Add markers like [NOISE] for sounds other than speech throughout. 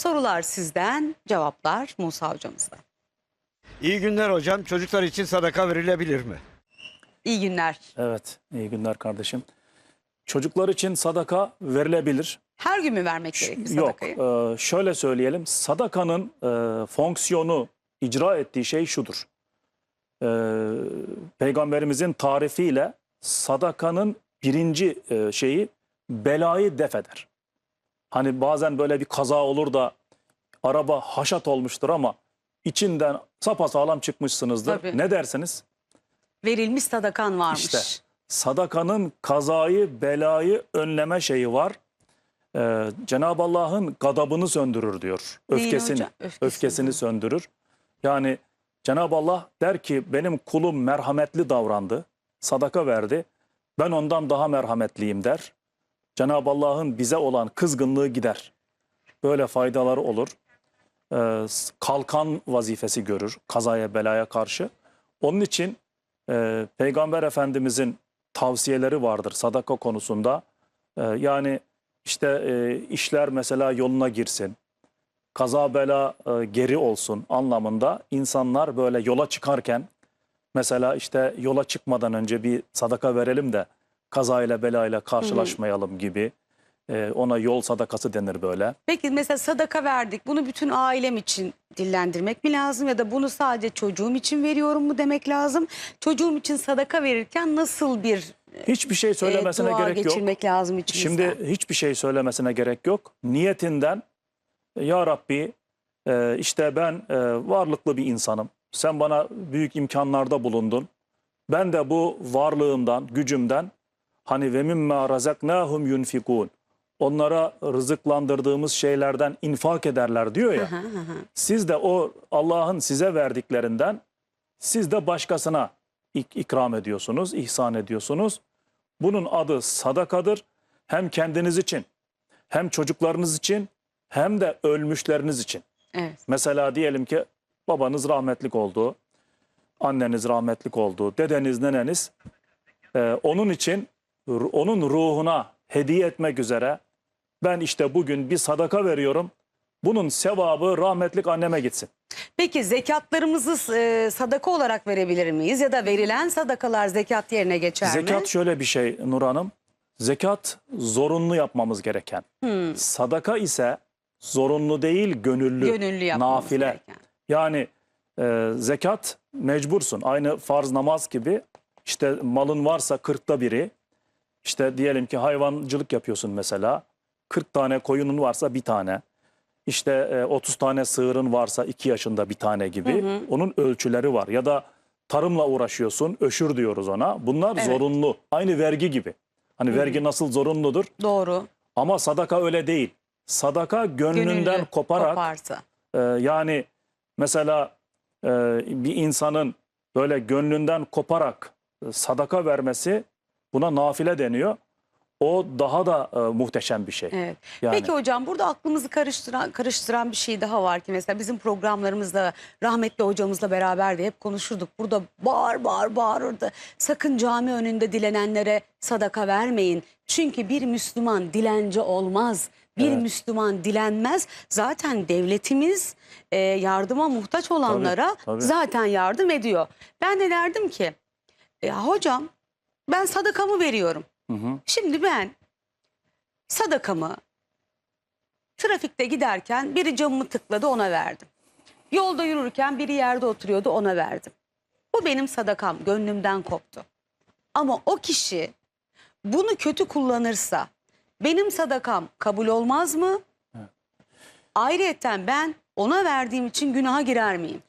Sorular sizden, cevaplar Musa hocamızdan. İyi günler hocam. Çocuklar için sadaka verilebilir mi? İyi günler. Evet, iyi günler kardeşim. Çocuklar için sadaka verilebilir. Her gün mü vermek gerekir Yok, sadakayı? e, şöyle söyleyelim. Sadakanın e, fonksiyonu, icra ettiği şey şudur. E, Peygamberimizin tarifiyle sadakanın birinci e, şeyi belayı def eder. Hani bazen böyle bir kaza olur da araba haşat olmuştur ama içinden sapasağlam çıkmışsınızdır. Tabii. Ne dersiniz? Verilmiş sadakan varmış. İşte. Sadakanın kazayı, belayı önleme şeyi var. Ee, Cenab-ı Allah'ın gadabını söndürür diyor. Neyin Öfkesini, hocam? öfkesini, Öfkesini. söndürür. Yani Cenab-ı Allah der ki benim kulum merhametli davrandı, sadaka verdi. Ben ondan daha merhametliyim der. Cenab-ı Allah'ın bize olan kızgınlığı gider. Böyle faydaları olur. Ee, kalkan vazifesi görür kazaya belaya karşı. Onun için e, Peygamber Efendimizin tavsiyeleri vardır sadaka konusunda. E, yani işte e, işler mesela yoluna girsin, kaza bela e, geri olsun anlamında insanlar böyle yola çıkarken mesela işte yola çıkmadan önce bir sadaka verelim de kazayla belayla karşılaşmayalım gibi e, ona yol sadakası denir böyle. Peki mesela sadaka verdik. Bunu bütün ailem için dillendirmek mi lazım ya da bunu sadece çocuğum için veriyorum mu demek lazım? Çocuğum için sadaka verirken nasıl bir Hiçbir şey e, söylemesine dua gerek yok. geçirmek lazım içimizden? Şimdi hiçbir şey söylemesine gerek yok. Niyetinden ya Rabbi e, işte ben e, varlıklı bir insanım. Sen bana büyük imkanlarda bulundun. Ben de bu varlığımdan, gücümden hani ve mimma razaknahum yunfikun. Onlara rızıklandırdığımız şeylerden infak ederler diyor ya. Siz de o Allah'ın size verdiklerinden siz de başkasına ik- ikram ediyorsunuz, ihsan ediyorsunuz. Bunun adı sadakadır. Hem kendiniz için, hem çocuklarınız için, hem de ölmüşleriniz için. Evet. Mesela diyelim ki babanız rahmetlik oldu, anneniz rahmetlik oldu, dedeniz, neneniz. Ee, onun için, onun ruhuna hediye etmek üzere ben işte bugün bir sadaka veriyorum. Bunun sevabı rahmetlik anneme gitsin. Peki zekatlarımızı e, sadaka olarak verebilir miyiz ya da verilen sadakalar zekat yerine geçer mi? Zekat şöyle bir şey Nur Hanım. Zekat zorunlu yapmamız gereken. Hmm. Sadaka ise zorunlu değil gönüllü. Gönüllü nafile. gereken. Yani e, zekat mecbursun. Aynı farz namaz gibi işte malın varsa kırkta biri. İşte diyelim ki hayvancılık yapıyorsun mesela. 40 tane koyunun varsa bir tane. İşte e, 30 tane sığırın varsa 2 yaşında bir tane gibi. Onun ölçüleri var. Ya da tarımla uğraşıyorsun. Öşür diyoruz ona. Bunlar Evet. zorunlu. Aynı vergi gibi. Hani vergi nasıl zorunludur? Doğru. Ama sadaka öyle değil. Sadaka gönlünden Gönüllü koparak koparsa. ee, yani mesela e, bir insanın böyle gönlünden koparak e, sadaka vermesi buna nafile deniyor. O daha da e, muhteşem bir şey. Evet. Yani Peki hocam burada aklımızı karıştıran karıştıran bir şey daha var ki mesela bizim programlarımızda rahmetli hocamızla beraber de hep konuşurduk. Burada bağır bağır bağırırdı. Sakın cami önünde dilenenlere sadaka vermeyin. Çünkü bir Müslüman dilenci olmaz. Bir Evet. Müslüman dilenmez. Zaten devletimiz e, yardıma muhtaç olanlara tabii. zaten yardım ediyor. Ben de derdim ki ya hocam ben sadakamı veriyorum. Hı hı. Şimdi ben sadakamı trafikte giderken biri camımı tıkladı ona verdim. Yolda yürürken biri yerde oturuyordu ona verdim. Bu benim sadakam gönlümden koptu. Ama o kişi bunu kötü kullanırsa benim sadakam kabul olmaz mı? Evet. Ayrıyeten ben ona verdiğim için günaha girer miyim?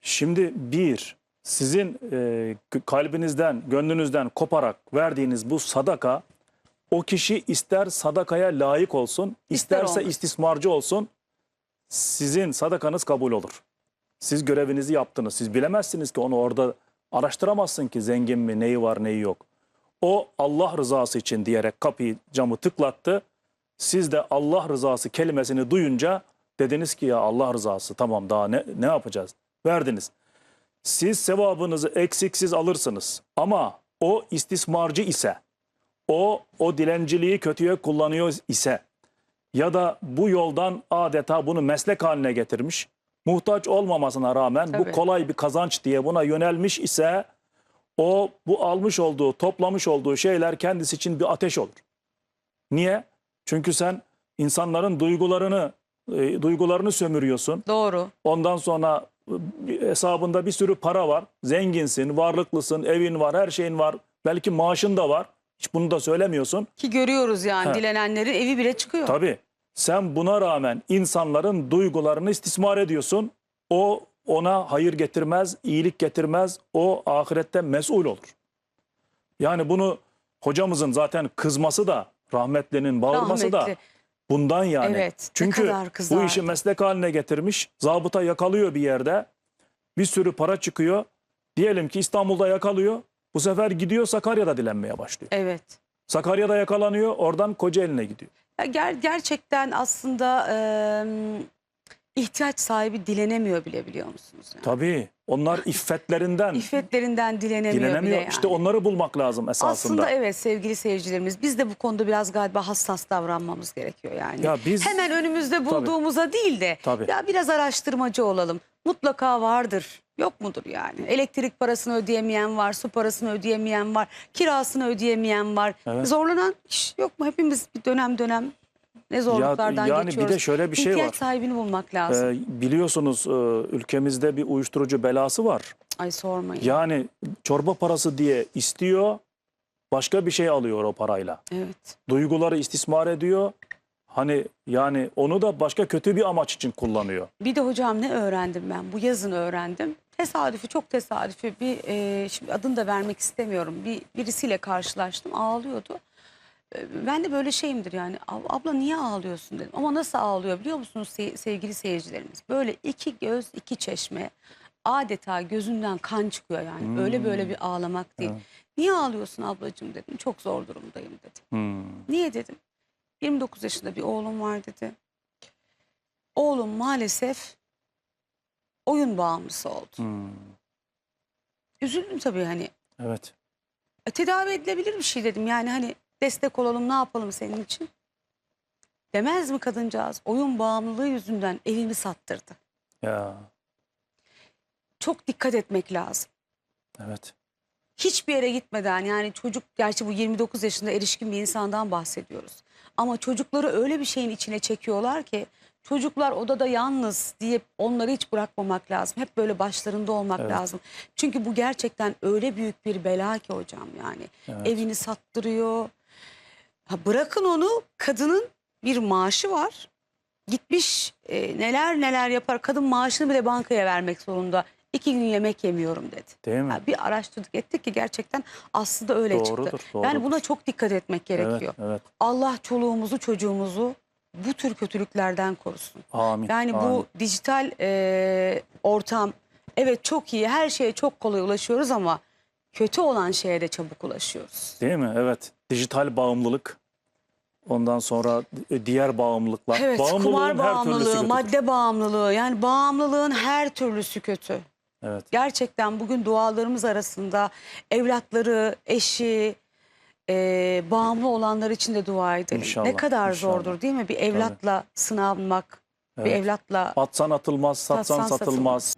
Şimdi bir sizin e, kalbinizden, gönlünüzden koparak verdiğiniz bu sadaka o kişi ister sadakaya layık olsun, İster isterse olmasın. istismarcı olsun sizin sadakanız kabul olur. Siz görevinizi yaptınız. Siz bilemezsiniz ki onu orada araştıramazsın ki zengin mi, neyi var, neyi yok. O Allah rızası için diyerek kapıyı, camı tıklattı. Siz de Allah rızası kelimesini duyunca dediniz ki ya Allah rızası tamam daha ne, ne yapacağız? Verdiniz. Siz sevabınızı eksiksiz alırsınız. Ama o istismarcı ise, o o dilenciliği kötüye kullanıyor ise ya da bu yoldan adeta bunu meslek haline getirmiş. Muhtaç olmamasına rağmen bu Tabii. kolay bir kazanç diye buna yönelmiş ise o bu almış olduğu, toplamış olduğu şeyler kendisi için bir ateş olur. Niye? Çünkü sen insanların duygularını e, duygularını sömürüyorsun. Doğru. Ondan sonra hesabında bir sürü para var. Zenginsin, varlıklısın, evin var, her şeyin var. Belki maaşın da var. Hiç bunu da söylemiyorsun. Ki görüyoruz yani Ha. dilenenlerin evi bile çıkıyor. Tabii sen buna rağmen insanların duygularını istismar ediyorsun. O ona hayır getirmez, iyilik getirmez. O ahirette mesul olur. Yani bunu hocamızın zaten kızması da rahmetlinin bağırması da Rahmetli. Bundan yani. Evet, Çünkü bu işi meslek haline getirmiş. Zabıta yakalıyor bir yerde. Bir sürü para çıkıyor. Diyelim ki İstanbul'da yakalıyor. Bu sefer gidiyor Sakarya'da dilenmeye başlıyor. Evet. Sakarya'da yakalanıyor. Oradan Kocaeli'ne gidiyor. Ya ger- gerçekten aslında e, ihtiyaç sahibi dilenemiyor bile biliyor musunuz? Yani? Tabii. Onlar [LAUGHS] iffetlerinden İffetlerinden dilenemiyor, dilenemiyor. bile yani. İşte onları bulmak lazım esasında. Aslında evet sevgili seyircilerimiz biz de bu konuda biraz galiba hassas davranmamız gerekiyor yani. Ya biz- Hemen önümüzde bulduğumuza değil de Tabii. ya biraz araştırmacı olalım. Mutlaka vardır. Yok mudur yani? Elektrik parasını ödeyemeyen var, su parasını ödeyemeyen var, kirasını ödeyemeyen var. Evet. Zorlanan kişi yok mu? Hepimiz bir dönem dönem ne zorluklardan yani bir de geçiyoruz. şöyle bir şey İhtiyaç var. sahibini bulmak lazım. Ee, biliyorsunuz e, ülkemizde bir uyuşturucu belası var. Ay sormayın. Yani çorba parası diye istiyor, başka bir şey alıyor o parayla. Evet. Duyguları istismar ediyor. Hani yani onu da başka kötü bir amaç için kullanıyor. Bir de hocam ne öğrendim ben? Bu yazın öğrendim. Tesadüfi çok tesadüfi bir e, şimdi adını da vermek istemiyorum. Bir birisiyle karşılaştım ağlıyordu. Ben de böyle şeyimdir yani "Ab- abla niye ağlıyorsun dedim. Ama nasıl ağlıyor biliyor musunuz se- sevgili seyircilerimiz? Böyle iki göz iki çeşme adeta gözünden kan çıkıyor yani. Öyle böyle bir ağlamak değil. Evet. Niye ağlıyorsun ablacığım dedim. Çok zor durumdayım dedi. Hmm. Niye dedim. 29 yaşında bir oğlum var dedi. Oğlum maalesef oyun bağımlısı oldu. Hmm. Üzüldüm tabii hani. Evet. E, tedavi edilebilir bir şey dedim. Yani hani destek olalım ne yapalım senin için. Demez mi kadıncağız? Oyun bağımlılığı yüzünden evimi sattırdı. Ya. Çok dikkat etmek lazım. Evet. hiçbir yere gitmeden yani çocuk gerçi bu 29 yaşında erişkin bir insandan bahsediyoruz. Ama çocukları öyle bir şeyin içine çekiyorlar ki çocuklar odada yalnız diye onları hiç bırakmamak lazım. Hep böyle başlarında olmak Evet. lazım. Çünkü bu gerçekten öyle büyük bir bela ki hocam yani. Evet. Evini sattırıyor. Ha bırakın onu kadının bir maaşı var. Gitmiş e, neler neler yapar. Kadın maaşını bile bankaya vermek zorunda. İki gün yemek yemiyorum dedi. Değil mi? Ya bir araştırdık ettik ki gerçekten aslında öyle Doğrudur, çıktı. doğrudur. Yani buna çok dikkat etmek gerekiyor. Evet, evet. Allah çoluğumuzu çocuğumuzu bu tür kötülüklerden korusun. Amin. Yani bu amin. dijital e, ortam evet çok iyi her şeye çok kolay ulaşıyoruz ama kötü olan şeye de çabuk ulaşıyoruz. Değil mi? Evet. Dijital bağımlılık. Ondan sonra diğer bağımlılıklar. Evet kumar bağımlılığı, madde bağımlılığı yani bağımlılığın her türlüsü kötü. Evet. Gerçekten bugün dualarımız arasında evlatları, eşi, e, bağımlı olanlar için de dua edelim. İnşallah, ne kadar inşallah. zordur değil mi? Bir evlatla sınanmak, bir Evet. evlatla Atsan atılmaz, satsan Satsan satılmaz.